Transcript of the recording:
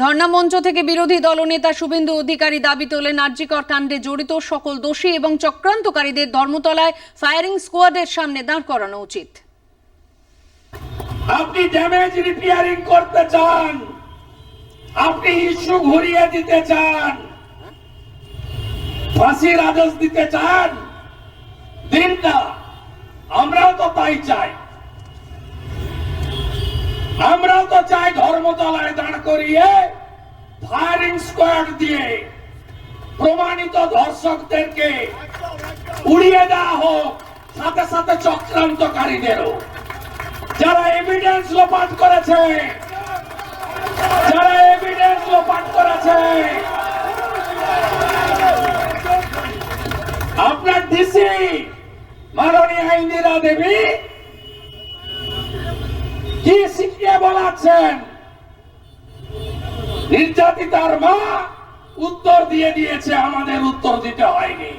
ধর্ণা মঞ্চ থেকে বিরোধী দলনেতা শুভেন্দু অধিকারী দাবি তোলেন আর্জিকর কাণ্ডে জড়িত সকল দোষী এবং চক্রান্তকারীদের ধর্মতলায় ফায়ারিং স্কোয়াডের সামনে দাঁড় করানো উচিত। আপনি ড্যামেজ রিপেয়ারিং করতে চান, আপনি ইস্যু ঘুরিয়ে দিতে চান, ফাঁসির আদেশ দিতে চান দিন না আমরাও তো তাই চাই। আমরাও তো চাই ধর্মতলায় করিয়ে ফায়ারিং স্কোয়াড দিয়ে প্রমাণিত ধর্ষকদেরকে উড়িয়ে দেওয়া হোক, সাথে সাথে চক্রান্তকারীদেরও। যারা এভিডেন্স লোপাট করেছে, যারা এভিডেন্স লোপাট করেছে, আপনার ডিসি মাননীয় ইন্দিরা দেবী, কি শিখিয়ে বলাচ্ছেন? নির্যাতিতার মা উত্তর দিয়ে দিয়েছে আমাদের উত্তর দিতে হয়নি।